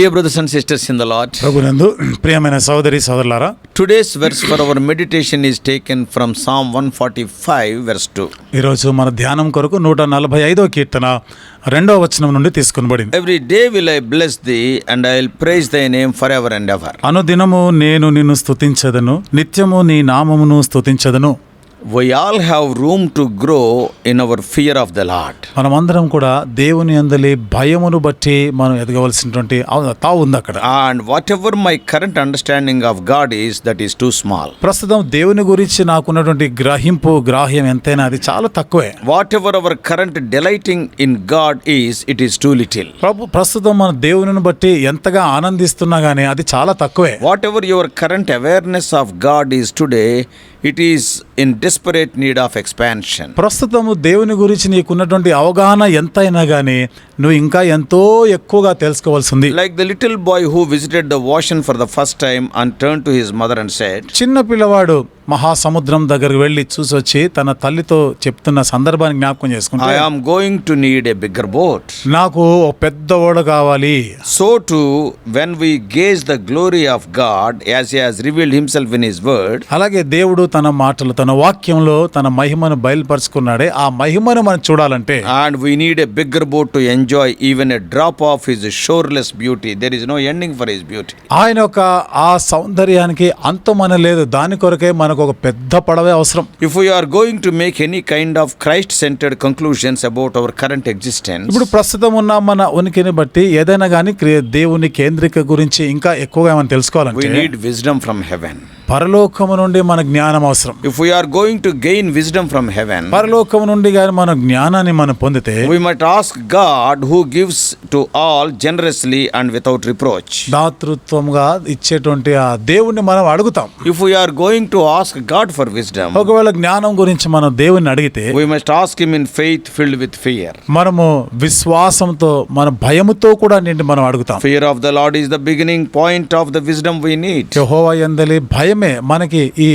Dear brothers and sisters in the lord ప్రభునందు ప్రియమైన సోదరి సోదరులారా today's verse for our meditation is taken from psalm one forty five verse two ఈరోజు మన ధ్యానం కొరకు నూట నలభై ఐదో కీర్తన రెండవ వచనం నుండి తీసుకునబడింది. Every day will I bless thee and I praise thy name for ever and ever అనుదినము నేను నిన్ను స్తుతించదను నిత్యము నీ నామమును స్తుతించదను. We all have room to grow in our fear of the lord మనమందరం కూడా దేవుని అందలి భయమును బట్టి మనం ఎదగవలసినటువంటి తా ఉంది అక్కడ. And whatever my current understanding of God is that is too small ప్రస్తుతం దేవుని గురించి నాకున్నటువంటి గ్రహింపు గ్రాహ్యం ఎంతైనా అది చాలా తక్కువే. Whatever our current delighting in God is it is too little ప్రభు ప్రస్తుతం మన దేవుని బట్టి ఎంతగా ఆనందిస్తున్నా గానీ అది చాలా తక్కువే. Whatever your current awareness of God is today it is in desperate need of expansion ప్రస్తుతము దేవుని గురించి నీకున్నటువంటి అవగాహన ఎంతైనా కానీ నువ్వు ఇంకా ఎంతో ఎక్కువగా తెలుసుకోవాల్సింది. Like the little boy who visited the ocean for the first time and turn to his mother and said చిన్న పిల్లవాడు మహాసముద్రం దగ్గరకు వెళ్ళి చూసి వచ్చి తన తల్లితో చెప్తున్న సందర్భాన్ని జ్ఞాపకం చేసుకుంటే I am going to need a bigger boat నాకు ఒక పెద్ద ఓడ కావాలి. So to when we gaze the glory of God as as revealed himself in his word అలాగే దేవుడు తన మాటలు తన వాక్యంలో తన మహిమను బయలుపరుచుకున్నాడే. ఆ మహిమను మనం చూడాలంటే and we need a bigger boat to enjoy even a drop of his shoreless beauty there is no ending for his beauty ఆయన యొక్క ఆ సౌందర్యానికి అంతమన లేదు. దాని కొరకే మనకు మనకు ఒక పెద్ద పడవే అవసరం. If you are going to make any kind of Christ centred conclusions about our current existence ఇప్పుడు ప్రస్తుతం ఉన్న మన ఉనికిని బట్టి ఏదైనా కానీ దేవుని కేంద్రిక గురించి ఇంకా ఎక్కువగా ఏమైనా తెలుసుకోవాలి విజ్డమ్ ఫ్రమ్ హెవెన్ పరలోకము నుండి మన జ్ఞానం అవసరం. If we are going to gain wisdom from heaven పరలోకము నుండి గాని మన జ్ఞానాన్ని మనం పొందితే we must ask God who gives to all generously and without reproach దాతృత్వంగా ఇచ్చేటువంటి ఆ దేవుణ్ణి మనం అడుగుతాం. If we are going to ask God for wisdom ఒకవేళ జ్ఞానం గురించి మనం దేవుణ్ణి అడిగితే we must ask him in faith filled with fear మనము విశ్వాసంతో మన భయంతో కూడా నిండి మనం అడుగుతాం. Fear of the lord is the beginning point of the wisdom we need యెహోవా యందలి భయం చేయటమే మనకి ఈ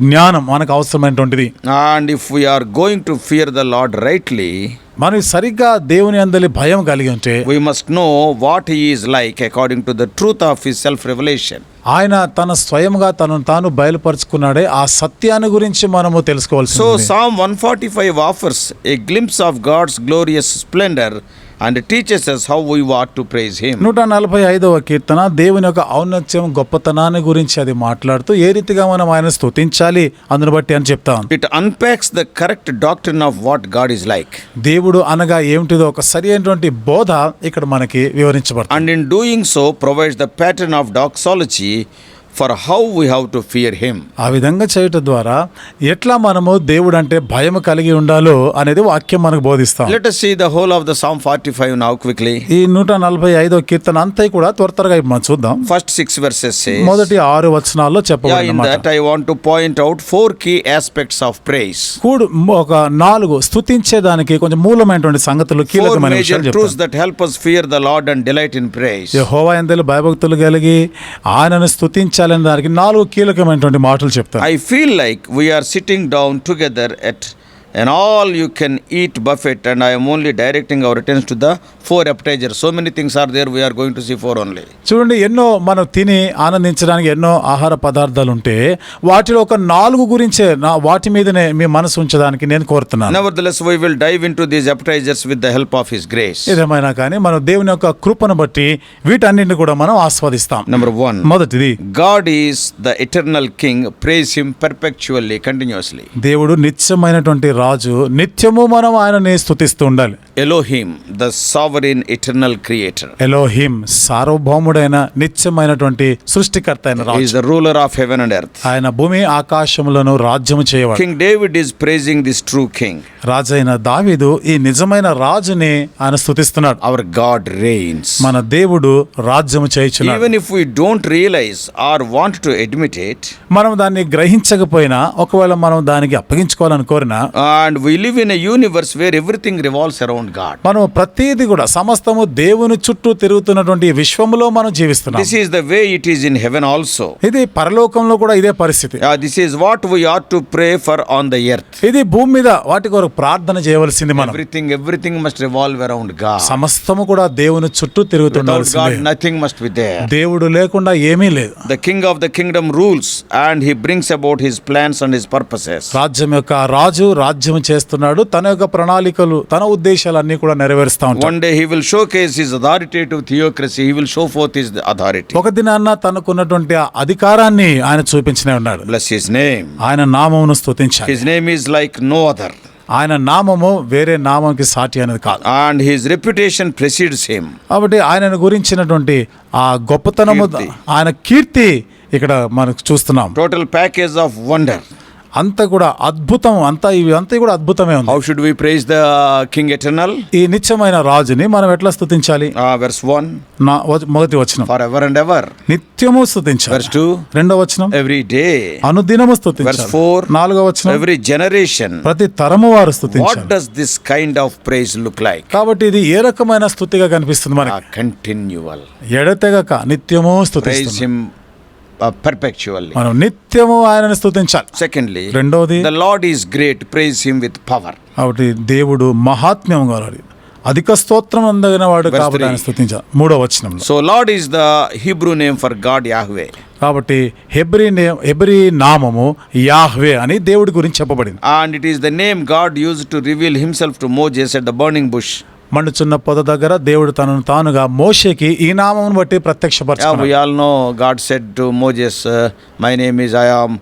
జ్ఞానం మనకు అవసరమైనటువంటిది. And if we are going to fear the lord rightly మనం సరిగ్గా దేవుని అందరి భయం కలిగి ఉంటే we must know what he is like according to the truth of his self revelation ఆయన తన స్వయంగా తనను తాను బయలుపరుచుకున్నాడే ఆ సత్యాన్ని గురించి మనము తెలుసుకోవాల్సి so psalm one forty five offers a glimpse of God's glorious splendour and teaches us how we ought to praise Him. నూట నలభై ఐదవ కీర్తన దేవుని యొక్క ఔన్నత్యం గొప్పతనాన్ని గురించి అది మాట్లాడుతూ ఏ రీతిగా మనం ఆయన స్తుతించాలి అందును బట్టి అని చెప్తాం It unpacks the correct doctrine of what God is like. దేవుడు అనగా ఏమిటిదో ఒక సరి అయినటువంటి బోధ ఇక్కడ మనకి వివరించబడుతుంది And in doing so, provides the pattern of doxology for how we how to fear him ఆ విధంగా చేయటం ద్వారా ఎట్లా మనము దేవుడు అంటే భయం కలిగి ఉండాలో అనేది వాక్యం మనకు బోధిస్తాం. Let us see the whole of the sound forty five now quickly ఈ 145 కీర్తన అంతా కూడా త్వరతరగా మనం చూద్దాం. ఫస్ట్ సిక్స్ వర్సెస్ సేస్ మొదటి 6 వచనాల్లో చెప్పబడినమాట I want to point out four key aspects of praise కూడు ఒక నాలుగు స్తుతించే దానికి కొంచెం మూలమైనటువంటి సంగతులు కీలకమైన విషయాలు చెప్తాను. ఇన్ ప్రైస్ యెహోవా యందలు భయభక్తులు కలిగి ఆయనను స్తుతించాలి చేయాలనే దానికి నాలుగు కీలకమైనటువంటి మాటలు చెప్తారు. I feel like we're sitting down together at you can eat buffet, and I am only directing our attention to the four appetizers. So many things are there, we are going to see four only. చూడండి ఎన్నో మనం తిని ఆనందించడానికి ఎన్నో ఆహార పదార్థాలు ఉంటే వాటిలో ఒక నాలుగు గురించే నా వాటి మీదనే మీ మనసు ఉంచడానికి నేను కోరుతున్నాను Nevertheless, we will dive into these appetizers with the help of His grace. ఏదేమైనా కానీ మనం దేవుని యొక్క కృపను బట్టి వీటన్నింటిని కూడా మనం ఆస్వాదిస్తాం Number one, మొదటిది God is the eternal King. Praise Him perpetually, continuously. దేవుడు నిత్యమైనటువంటి రాజు నిత్యము మనం ఆయనని స్థుతిస్తూ ఉండాలి Elohim, the sovereign eternal creator. Elohim సార్వభౌముడైన నిత్యమైనటువంటి సృష్టికర్త అయిన He Raju is the ruler of heaven and earth. ఆయన భూమి ఆకాశములను రాజ్యము చేయవాడు King David is praising this true King. రాజైన దావీదు ఈ నిజమైన రాజుని ఆయన స్తుతిస్తున్నాడు Our God reigns. మన దేవుడు రాజ్యము చేయుచున్నాడు Even if we don't realize or want to admit it, మనం దాన్ని గ్రహించకపోయినా ఒకవేళ మనం దానికి అప్పగించుకోవాలని కోరినా and we live in a universe where everything revolves God మనం ప్రతిదీ కూడా సమస్తము దేవుని చుట్టూ తిరుగుతున్నటువంటి విశ్వములో మనం జీవిస్తున్నాం. This is the way it is in heaven also ఇది పరలోకంలో కూడా ఇదే పరిస్థితి. This is what we are to pray for on the earth ఇది భూమి మీద వాటికి ఒక ప్రార్థన చేయవలసింది మనం. ఎవ్రీథింగ్ ఎవ్రీథింగ్ మస్ట్ రివాల్వ్ అరౌండ్గా సమస్తము కూడా దేవుని చుట్టూ తిరుగుతుండాలి నథింగ్ మస్ట్ బి దేవుడు లేకుండా ఏమీ లేదు. The king of the kingdom rules and he brings about his plans and his purposes రాజ్యం యొక్క రాజు రాజ్యం చేస్తున్నాడు తన యొక్క ప్రణాళికలు తన ఉద్దేశం లక్ష్యాలన్నీ కూడా నెరవేరుస్తా ఉంటాం day he will showcase his authority to theocracy he will show forth his authority ఒక దినాన్న తనకున్నటువంటి అధికారాన్ని ఆయన చూపించనే ఉన్నాడు. ప్లస్ హిస్ నేమ్ ఆయన నామమును స్తుతించాలి. His name is like no other ఆయన నామము వేరే నామంకి సాటి అనేది కాదు. And his reputation precedes same కాబట్టి ఆయన గురించినటువంటి ఆ గొప్పతనము ఆయన కీర్తి ఇక్కడ మనకు చూస్తున్నాం. టోటల్ ప్యాకేజ్ ఆఫ్ వండర్ అంత కూడా అద్భుతం అంతా ఇవి అంతా కూడా అద్భుతమే ఉంది. How should we praise the king eternal ఈ నిత్యమైన రాజుని మనం ఎట్లా స్థుతించాలి? వెర్స్ వన్ నా మొదటి వచనం. ఫర్ ఎవర్ అండ్ ఎవర్ నిత్యము స్థుతించాలి. వెర్స్ టూ రెండవ వచనం. ఎవ్రీ డే అనుదినము స్థుతించాలి. వెర్స్ ఫోర్ నాలుగో వచనం. ఎవ్రీ జనరేషన్ ప్రతి తరము వారు స్థుతించాలి. What does this kind of praise look like కాబట్టి ఇది ఏ రకమైన స్థుతిగా కనిపిస్తుంది మనకి? కంటిన్యువల్ ఎడతెగక నిత్యము స్థుతిస్తుంది. పర్ఫెక్చువల్లీ మనం నిత్యము ఆయనను స్థుతించాలి సెకండ్లీ రెండోది lord great praise with power కాబట్టి దేవుడు మహాత్మ్యం కావాలి అధిక స్తోత్రం అందగిన వాడు కాబట్టి మూడో వచనం so Lord is the Hebrew name for God Yahweh కాబట్టి హెబ్రీ నేమ్ హెబ్రీ నామము యాహ్వే అని దేవుడి గురించి చెప్పబడింది. And it is the name God use to reveal himself to Moses at the burning bush మండుచున్న పొద దగ్గర దేవుడు తనను తానుగా మోషేకి ఈ నామమును బట్టి Yeah, God said to Moses my name to I am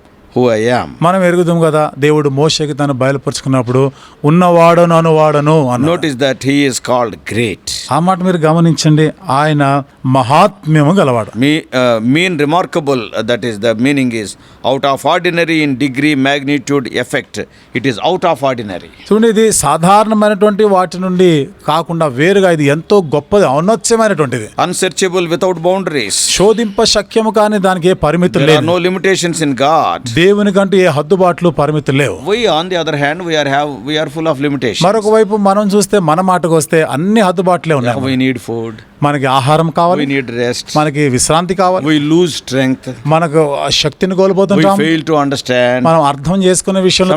మనం ఎరుగుదాం కదా? దేవుడు మోషకి తను బయలుపరుచుకున్నప్పుడు ఉన్నవాడను అనువాడను notice that he is called great ఆ మాట మీరు గమనించండి ఆయన మహాత్మ్యము గలవాడు. మీ mean remarkable that is the meaning is out of ordinary in degree magnitude effect it is out of ordinary చూడండి ఇది సాధారణమైనటువంటి వాటి నుండి కాకుండా వేరుగా ఇది ఎంతో గొప్పది అనోచ్యమైనటువంటిది అన్సెర్చబుల్ వితౌట్ బౌండరీస్ శోధింప శక్యము కానీ దానికి ఏ పరిమితులు నో లిమిటేషన్స్ ఇన్ గాడ్ దేవునికంటూ ఏ హద్దుబాట్లు పరిమితులు లేవు. On the hand we are have we full of limitation మరొక వైపు మనం చూస్తే మన మాటకు వస్తే అన్ని హద్దుబాట్లే ఉన్నాయి. ఫుడ్ మనకి ఆహారం కావాలి. నీడ్ రెస్ట్ మనకి విశ్రాంతి కావాలి. లూజ్ స్ట్రెంగ్త్ మనకు శక్తిని కోల్పోతుంటాం. వి టు అండర్స్టాండ్ మనం అర్థం చేసుకునే విషయం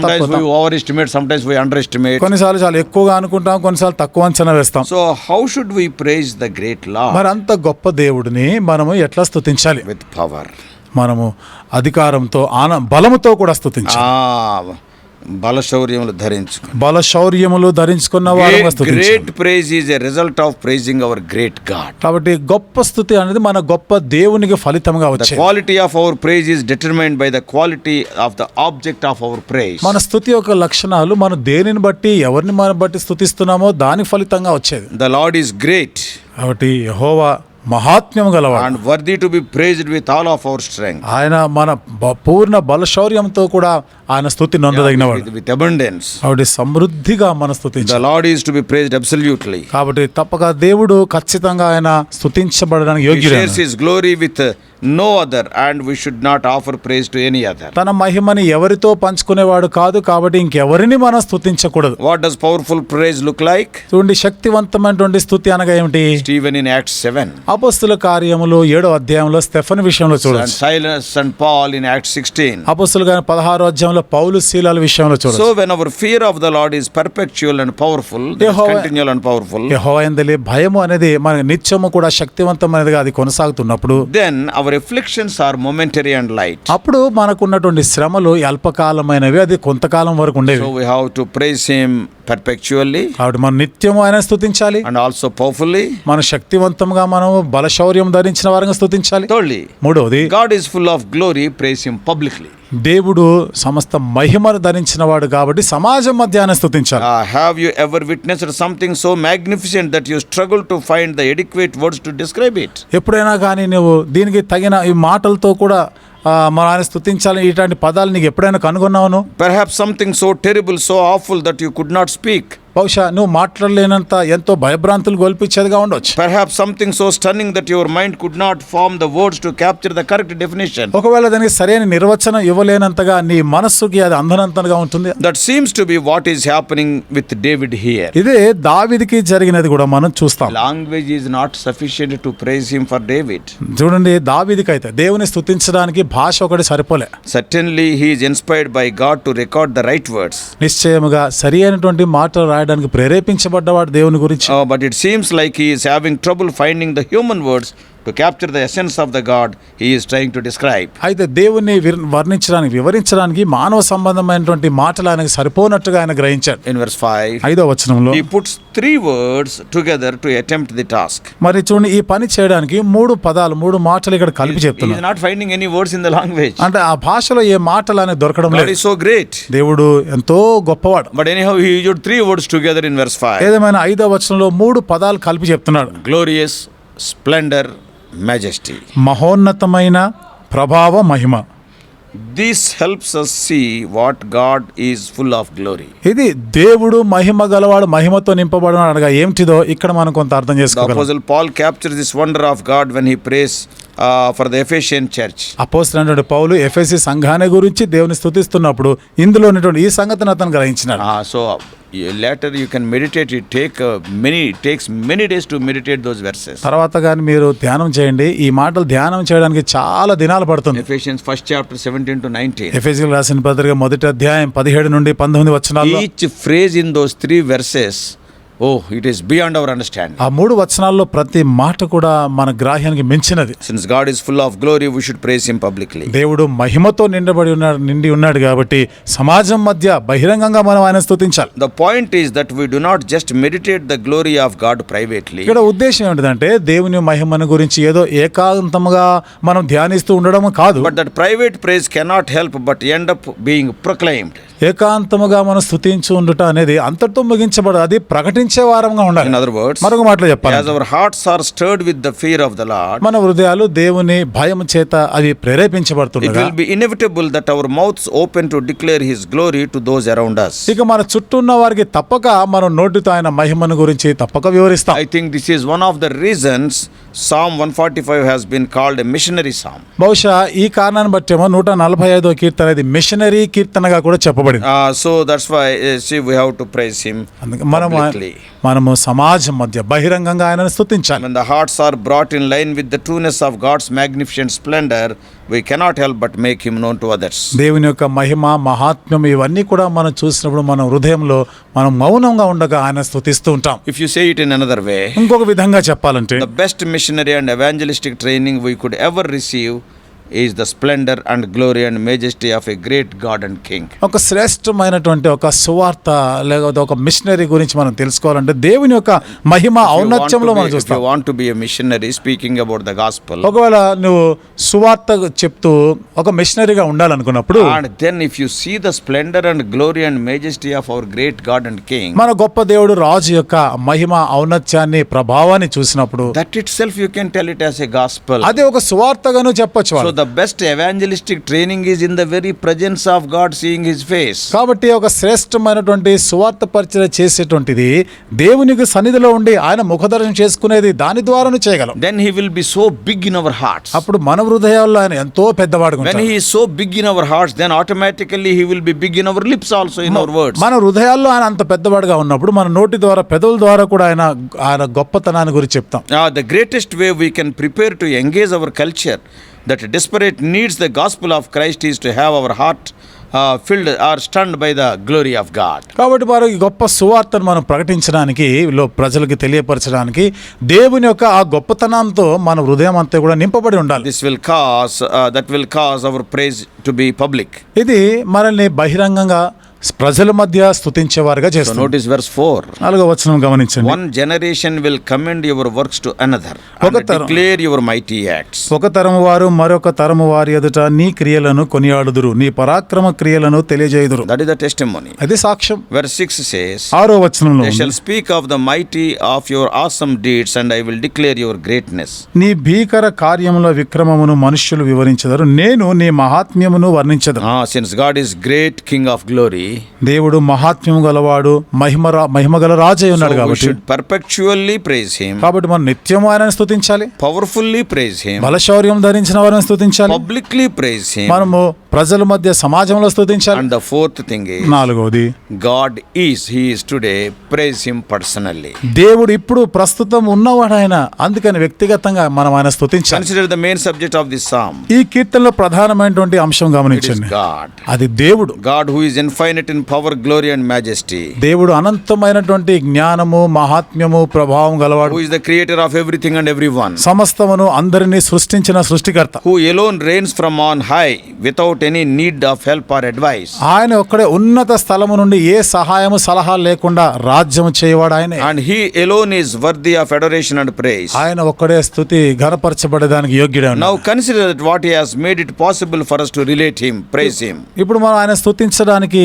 over estimate sometimes we under estimate కొన్నిసార్లు చాలా ఎక్కువగా అనుకుంటాం కొన్నిసార్లు తక్కువ అంచనా వేస్తాం. So how should we praise the great lord మరి అంత గొప్ప దేవుడిని మనము ఎట్లా స్థుతించాలి విత్ పవర్ మనము అధికారంతో ఆన బలముతో కూడా స్తుతించాలి Ah, బలశౌర్యములు ధరించుకో బల శౌర్యములు ధరించుకున్న స్తుతించాలి great praise is a result of praising our great God కాబట్టి గొప్ప స్థుతి అనేది మన గొప్ప దేవునికి ఫలితంగా ద వచ్చేది. Quality of our praise is determined by the quality of the object of our praise మన స్థుతి యొక్క లక్షణాలు మనం దేనిని బట్టి ఎవరిని మనం బట్టి స్థుతిస్తున్నామో దాని ఫలితంగా వచ్చేది. ద లార్డ్ ఈస్ గ్రేట్ కాబట్టి యెహోవా మహాత్మ్యం గలవాడు. And worthy to be praised with all of our strength ఆయన మన పూర్ణ బలశౌర్యంతో కూడా ఆయన స్థుతి నొందదగినవాడు. విత్ అబండెన్స్ కాబట్టి సమృద్ధిగా మన ద స్థుతించాలి lord is to be praised absolutely కాబట్టి తప్పక దేవుడు ఖచ్చితంగా ఆయన స్థుతించబడడానికి యోగ్యుడు shares his glory with no other and we should not offer praise to any other తన మహిమని ఎవరితో పంచుకునేవాడు కాదు కాబట్టి ఇంకెవరిని మనం స్థుతించకూడదు what does powerful praise look like చూడండి శక్తివంతమైనటువంటి స్థుతి అనగా ఏమిటి? స్టీవెన్ ఇన్ యాక్ట్ సెవెన్ అపస్తుల కార్యములు ఏడో అధ్యాయంలో స్టెఫన్ విషయంలో చూడొచ్చు. Silas and Paul in Acts 16. అపస్తుల గారి పదహారో అధ్యాయంలో పౌలు శీలాల విషయంలో our fear of the Lord is perpetual and powerful, that is Yehova- continual and powerful, యెహోవాయందలి భయము అనేది మన నిత్యము కూడా శక్తివంతమైనదిగా అది కొనసాగుతున్నప్పుడు then reflections are momentary and light అప్పుడు మనకున్నటువంటి శ్రమలు అల్పకాలమైనవి అది కొంతకాలం వరకు ఉండేవి. So we have to praise him perpetually కాబట్టి మన నిత్యం ఆయన స్థుతించాలి అండ్ ఆల్సో పవర్ఫుల్లీ మన శక్తివంతంగా మనం బలశౌర్యం ధరించిన వారంగా స్థుతించాలి మూడవది God is full of glory praise him publicly దేవుడు సమస్త మహిమను ధరించిన వాడు కాబట్టి సమాజం మధ్య స్థుతించాలి have you ever witnessed something so magnificent that you struggle to find the adequate words to describe it ఎప్పుడైనా కానీ నువ్వు దీనికి తగిన ఈ మాటలతో కూడా మన ఆయన స్థుతించాలి ఇలాంటి పదాలు నీకు ఎప్పుడైనా కనుగొన్నావును perhaps something so terrible so awful that you could not speak బహుశా నువ్వు మాట్లాడలేనంత ఎంతో భయభ్రాంతులు గొల్పించేదిగా ఉండొచ్చు. I have something so stunning that your mind could not form the words to capture the correct definition ఒకవేళ దానికి సరైన నిర్వచనం ఇవ్వలేనంతగా నీ మనస్సుకి అది అంధనంతనగా ఉంటుంది. That seems to be what is happening with David here ఇదే దావిద్కి జరిగినది కూడా మనం చూస్తాం. Language is not sufficient to praise him for David చూడండి దావిదికి అయితే దేవుని స్థుతించడానికి భాష ఒకటి సరిపోలే. Certainly he inspired by God to record the right words నిశ్చయముగా సరి అయినటువంటి మాటలు రాయడానికి ప్రేరేపించబడ్డవాడు దేవుని గురించి but it seems like he's having trouble finding the human words human words to capture the essence of the God he is trying to describe. అయితే దేవుణ్ణి విర్- వర్ణించడానికి వివరించడానికి మానవ సంబంధమైనటువంటి మాటలు ఆయనకు సరిపోనట్టుగా ఆయన గ్రహించాడు In verse 5, ఐదో వచనంలో he puts three words together to attempt the task. మరి చూడండి ఈ పని చేయడానికి మూడు పదాలు మూడు మాటలు ఇక్కడ కలిపి He is చెప్తున్నాడు not finding any words in the language. అంటే ఆ భాషలో ఏ మాటలు అనేది దొరకడం God లేదు is so great. దేవుడు ఎంతో గొప్పవాడు But anyhow, he used three words together in verse 5 ఏదేమైనా ఐదో వచనంలో మూడు పదాలు కలిపి చెప్తున్నాడు glorious, splendor, మ్యాజెస్టీ మహోన్నతమైన ప్రభావ మహిమ. This helps us see what God is full of glory ఇది దేవుడు మహిమ గలవాడు మహిమతో నింపబడిన అనగా ఏమిటిదో ఇక్కడ మనం కొంత అర్థం చేసుకోవాలి Paul capture this wonder of God when he praise for the Ephesian church అపోస్తున్నటువంటి పౌలు ఎఫ్ఎస్సి సంఘాన్ని గురించి దేవుని స్థుతిస్తున్నప్పుడు ఇందులో ఈ సంగతిని అతను గ్రహించిన so later you can meditate it take many takes many days to meditate those verses తర్వాత కానీ మీరు ధ్యానం చేయండి. ఈ మాటలు ధ్యానం చేయడానికి చాలా దినాలు పడుతుంది. Ephesians first chapter seventeen to nineteen ఎఫిసియల్ రాసిన పత్రిక మొదటి అధ్యాయం పదిహేడు నుండి పంతొమ్మిది వచ్చిన each phrase in those three verses oh it is beyond our understand ఆ మూడు వచనాల్లో ప్రతి మాట కూడా మన గ్రాహ్యానికి మించినది. Since God is full of glory we should praise him దేవుడు మహిమతో నిండబడి ఉన్నాడు నిండి ఉన్నాడు కాబట్టి సమాజం మధ్య బహిరంగంగా మనం ఆయన స్తుతించాలి. The point is that we do just meditate the glory of God privately ఇక్కడ ఉద్దేశం ఏంటంటే దేవుని మహిమను గురించి ఏదో ఏకాంతంగా మనం ధ్యానిస్తూ ఉండడం కాదు. But private praise cannot help but end being proclaimed ఏకాంతముగా మనం స్థుతించు ఉండటం అనేది అంతటితో ముగించబడదు. అది ప్రకటించ ఆశించే వారంగా ఉండాలి. అదర్ వర్డ్స్ మరొక మాటలు చెప్పాలి hearts are stirred with the fear of the Lord మన హృదయాలు దేవుని భయం చేత అవి ప్రేరేపించబడుతుంది it that our mouths open to declare his glory to those around us. ఇక మన చుట్టూ తప్పక మనం నోటితో ఆయన మహిమను గురించి తప్పక వివరిస్తాం. I think this is one of the reasons Psalm one forty five has been called missionary Psalm బహుశా ఈ కారణాన్ని బట్టి ఏమో నూట నలభై ఐదో కీర్తన అది మిషనరీ కీర్తనగా కూడా చెప్పబడింది. So that's why see we have to praise him మనం మనము సమాజం మధ్య బహిరంగంగా ఆయనను స్థుతించాలి the hearts are brought in line with the trueness of God's magnificent splendour we cannot help but make him known to others దేవుని యొక్క మహిమ మహాత్మ్యం ఇవన్నీ కూడా మనం చూసినప్పుడు మన హృదయంలో మనం మౌనంగా ఉండగా ఆయన స్థుతిస్తూ ఉంటాం. If you say it in another way ఇంకొక విధంగా చెప్పాలంటే the best missionary and evangelistic training we could ever receive is the splendour and glory and majesty of a great God and king. ఒక శ్రేష్టమైనటువంటి ఒక సువార్త లేకపోతే ఒక మిషనరీ గురించి మనం తెలుసుకోవాలంటే దేవుని యొక్క మహిమ ఔన్నత్యంలో మనం చూస్తాం. Want to be missionary speaking about the gospel ఒకవేళ నువ్వు సువార్త చెప్తూ ఒక మిషనరీగా ఉండాలనుకున్నప్పుడు and then if you see the splendour and glory and majesty of our great God and king మన గొప్ప దేవుడు రాజు యొక్క మహిమ ఔన్నత్యాన్ని ప్రభావాన్ని చూసినప్పుడు that itself you can tell it as a gospel అది ఒక సువార్తగాను చెప్పచ్చు best evangelistic training is in the very presence of God, seeing His face. కాబట్టి ఒక శ్రేష్టమైనటువంటి సువార్త పరిచయం చేసేటువంటిది దేవునికి సన్నిధిలో ఉండి ఆయన ముఖదర్శనం చేసుకునేది దాని ద్వారాను చేయగలం Then He will be so big in our hearts. అప్పుడు మన హృదయాల్లో ఆయన ఎంతో ఉంటాడు. He is so big in our hearts, then automatically He will be big in our lips also, in our words. మన హృదయాల్లో ఆయన అంత పెద్దవాడుగా ఉన్నప్పుడు మన నోటి ద్వారా పెదవుల ద్వారా కూడా ఆయన ఆయన గొప్పతనాన్ని గురించి చెప్తాం Uh, the greatest way we can prepare to engage our culture that desperate needs the gospel of Christ is to have our heart filled or stunned by the glory of God కాబట్టి వారు ఈ గొప్ప సువార్తను మనం ప్రకటించడానికి లో ప్రజలకు తెలియపరచడానికి దేవుని యొక్క ఆ గొప్పతనంతో మన హృదయం అంతా కూడా నింపబడి ఉండాలి. This will cause that will cause our praise to be public ఇది మనల్ని బహిరంగంగా ప్రజల మధ్య స్థుతించేవారుగా చేస్తారు నోటీస్ వర్స్ ఫోర్ నాలుగో వచనం గమనించండి. One generation will commend your works to another ఒక తరం క్లియర్ యువర్ మైటీ యాక్ట్స్ ఒక తరం వారు మరొక తరం వారి ఎదుట నీ క్రియలను కొనియాడుదురు. నీ పరాక్రమ క్రియలను తెలియజేయుదురు. దట్ ఇస్ ద టెస్టిమోని అది సాక్ష్యం. వర్ సిక్స్ సేస్ ఆరో వచనంలో they shall speak of the mighty of your awesome deeds and I will declare your greatness నీ భీకర కార్యముల విక్రమమును మనుషులు వివరించదరు. నేను నీ మహాత్మ్యమును వర్ణించదరు since God is great king of glory దేవుడు మహాత్మ్యం గలవాడు మహిమ మహిమ గల రాజు అయి ఉన్నాడు కాబట్టి perpetually praise him, కాబట్టి మనం నిత్యము ఆయనను స్తుతించాలి. Powerfully praise him, బలశౌర్యం ధరించిన వారిని స్తుతించాలి. Publicly praise him. మనము ప్రజల మధ్య సమాజంలో స్థుతించాలి ద ఫోర్త్ థింగ్ నాలుగవది. God is he's today praise him personally దేవుడు ఇప్పుడు ప్రస్తుతం ఉన్నవాడు ఆయన అందుకని వ్యక్తిగతంగా మనం ఆయన స్థుతించాలి consider main subject of this psalm ఈ కీర్తనలో ప్రధానమైనటువంటి అంశం గమనించండి. గాడ్ అది దేవుడు. God who is infinite in power glory and majesty దేవుడు అనంతమైనటువంటి జ్ఞానము మహాత్మ్యము ప్రభావం గలవాడు. Who is the creator of everything and every one సమస్తమును అందరినీ సృష్టించిన సృష్టికర్త. Who alone reigns from on high without without any need of help or advice ఆయన ఒక్కడే ఉన్నత స్థలము నుండి ఏ సహాయము సలహా లేకుండా రాజ్యం చేయవాడు ఆయన. And he alone is worthy of federation and praise ఆయన ఒక్కడే స్థుతి గణపరచబడేదానికి యోగ్యుడు now consider that what he has made it possible for us to relate him praise him ఇప్పుడు మనం ఆయన స్థుతించడానికి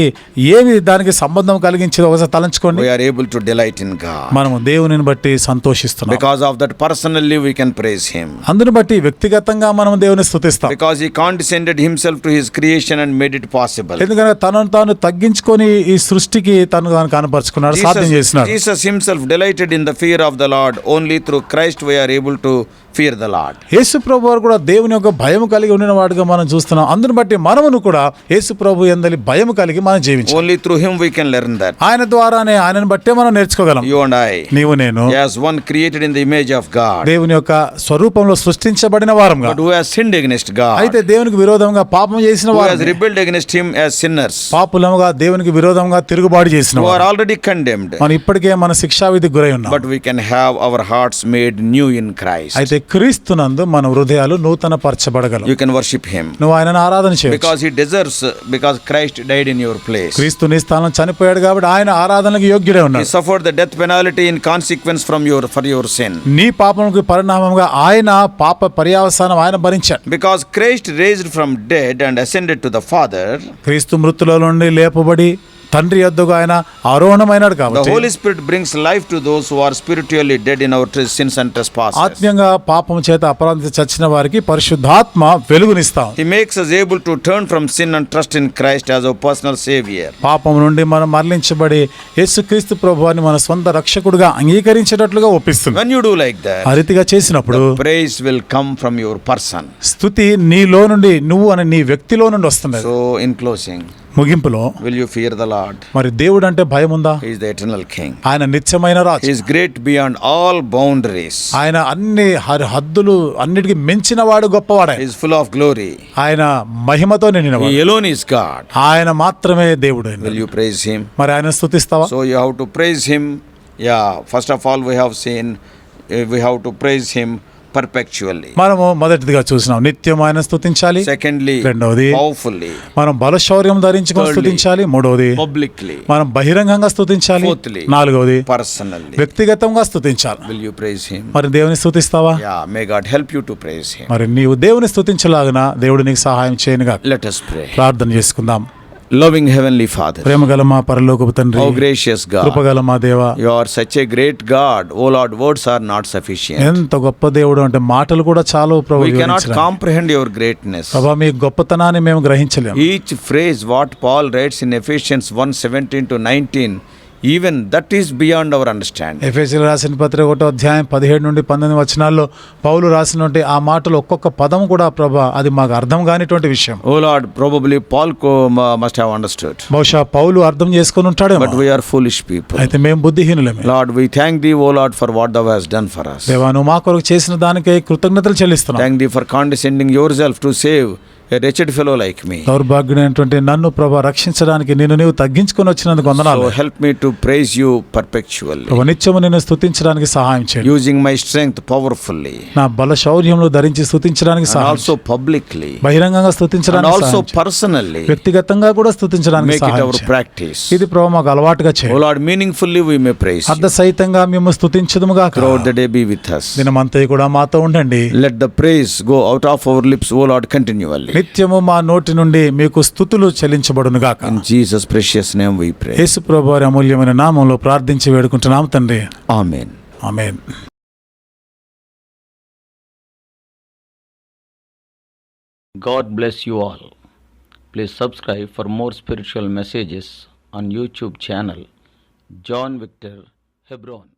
ఏమి దానికి సంబంధం కలిగించేది ఒకసారి తలంచుకోండి. We are able to delight in God మనం దేవునిని బట్టి సంతోషిస్తాం because of that personally we can praise him అందుని బట్టి వ్యక్తిగతంగా మనం దేవుని స్తుతిస్తాం because he condescended himself to he his creation and made it possible ఎందుకంటే తనను తాను తగ్గించుకొని ఈ సృష్టికి తను తాను కనపరుచుకున్నాడు సాధ్యం చేసినాడు. Jesus himself delighted in the fear of the Lord only through Christ why able to fear the Lord యేసు ప్రభు వారు కూడా దేవుని యొక్క భయం కలిగి ఉండిన వాడుగా మనం చూస్తున్నాం. అందుని బట్టి మనమును కూడా యేసు ప్రభు ఎందలి భయం కలిగి మనం జీవించు. Only through him we can learn that ఆయన ద్వారానే ఆయనను బట్టే మనం నేర్చుకోగలం. యు అండ్ ఐ నీవు నేను. As one created in the image of God దేవుని యొక్క స్వరూపంలో సృష్టించబడిన వారంగా. But who has sinned against God అయితే దేవునికి విరోధంగా పాపం చేసి చేసిన రిబిల్డ్ దేవునికి విరోధంగా తిరుగుబాటు చేసిన వారు ఆల్రెడీ కండెమ్డ్ మన ఇప్పటికే మన శిక్షావిధి గురై ఉన్నాం. But we can have our hearts made new in Christ అయితే క్రీస్తునందు మన హృదయాలు నూతన పరచబడగలవు యు కెన్ వర్షిప్ హిమ్ నువ్వు ఆయనను ఆరాధన చేయు because he because Christ died in your place క్రీస్తు నీ స్థానం చనిపోయాడు కాబట్టి ఆయన ఆరాధనకు యోగ్యుడే ఉన్నాడు. Death penalty in consequence from your for your sin నీ పాపముకి పరిణామంగా ఆయన పాప పర్యావసానం ఆయన భరించాడు. Because Christ raised from dead and ascended to the Father, క్రీస్తు మృతుల నుండి లేపబడి తండ్రి యొద్దుకు ఆయన ఆరోహణమైనాడు కాబట్టి Holy Spirit brings life to those are spiritually dead in our sins and trespass ఆత్మీయంగా పాపం చేత అపరాధి చచ్చిన వారికి పరిశుద్ధాత్మ వెలుగునిస్తాం. He makes us to turn from sin and trust in Christ as a personal saviour పాపం నుండి మనం మరణించబడి యేసుక్రీస్తు ప్రభువాని మన సొంత రక్షకుడుగా అంగీకరించేటట్లుగా ఒప్పిస్తుంది. యు డు లైక్ దట్ ఆ చేసినప్పుడు praise will come from your person స్తుతి నీలో నుండి నువ్వు అని నీ వ్యక్తిలో నుండి వస్తుంది. సో ముగింపులో will you fear the Lord మరి దేవుడు అంటే భయం ఉందా? ఇస్ ద ఎటర్నల్ కింగ్ ఆయన నిత్యమైన రాజు. Is great beyond all boundaries ఆయన అన్ని హర్ హద్దులు అన్నిటికీ మించిన వాడు గొప్పవాడు ఇస్ ఫుల్ ఆఫ్ గ్లోరీ ఆయన మహిమతో నిండిన వాడు ఎలోన్ ఇస్ గాడ్ ఆయన మాత్రమే దేవుడు విల్ యు ప్రైజ్ హిమ్ మరి ఆయన స్తుతిస్తావా? So you have to praise him yeah first of all we have seen we have to praise him Perpetually. మనము మొదటిదిగా చూసినాం నిత్యం ఆయన స్థుతించాలి Secondly, రెండవది powerfully, మనం బలశౌర్యం ధరించుకొని స్థుతించాలి మూడవది publicly, మనం బహిరంగంగా స్థుతించాలి Fourthly, నాలుగవది personally. వ్యక్తిగతంగా స్థుతించాలి Will you praise Him? మరి దేవుని స్థుతిస్తావా Yeah, may God help you to praise Him. మరి నీవు దేవుని స్థుతించలాగిన దేవుడు నీకు సహాయం చేయనుగా us pray. ప్రార్థన చేసుకుందాం లవింగ్ హెవెన్లీ ఫాదర్ ప్రేమ గల మా పరలోకపు తండ్రి. ఓ గ్రేషియస్గా కృపగల మా దేవ. You are such a great God O Lord words are not sufficient ఎంత గొప్ప దేవుడు అంటే మాటలు కూడా చాలా ప్రభు we cannot comprehend your greatness ప్రభా మీ గొప్పతనాన్ని మేము గ్రహించలేం each phrase what Paul writes in Ephesians 1 17 to 19 even that is beyond our understand FSL రాసిన పత్రిక ఒకటో అధ్యాయం పదిహేడు నుండి పంతొమ్మిది వచనాల్లో పౌలు రాసినటువంటి ఆ మాటలు ఒక్కొక్క పదం కూడా ప్రభా అది మాకు అర్థం కానిటువంటి విషయం. O Lord probably Paul must have understood బహుశా పౌలు అర్థం చేసుకుని ఉంటాడు బట్ వీఆర్ ఇష్ పీపుల్ అయితే మేము బుద్ధిహీనులే Lord we thank thee O Lord for what thou has done for us నువ్వు మా కొరకు చేసిన దానికి కృతజ్ఞతలు చెల్లిస్తాం thank thee for condescending yourself to save wretched fellow like me దౌర్భాగ్యుడైనటువంటి నన్ను ప్రభా రక్షించడానికి నేను నీవు తగ్గించుకొని వచ్చినందుకు వందనాలు. Help me to praise you perpetual నిత్యము నేను స్థుతించడానికి సహాయం చేయండి. యూజింగ్ మై స్ట్రెంగ్త్ పవర్ఫుల్లీ నా బల శౌర్యంలో ధరించి స్థుతించడానికి సహాయం ఆల్సో పబ్లిక్లీ బహిరంగంగా స్థుతించడానికి ఆల్సో పర్సనల్లీ వ్యక్తిగతంగా కూడా స్తుతించడానికి సహాయం అవర్ ప్రాక్టీస్ ఇది ప్రభా మాకు అలవాటుగా చేయండి. Lord meaningfully we may praise అర్ధ సహితంగా మేము స్థుతించదుము గాక crowd the day be with us. దినమంతయ కూడా మాతో ఉండండి. Let the praise go out of our lips O lord continue నిత్యము మా నోటి నుండి మీకు స్థుతులు చెల్లించబడునుగాక Jesus precious name we pray ప్రభువారి అమూల్యమైన నామంలో ప్రార్థించి వేడుకుంటున్నాము తండ్రి. Amen amen God bless you all please subscribe for more spiritual messages on YouTube channel John Victor Hebron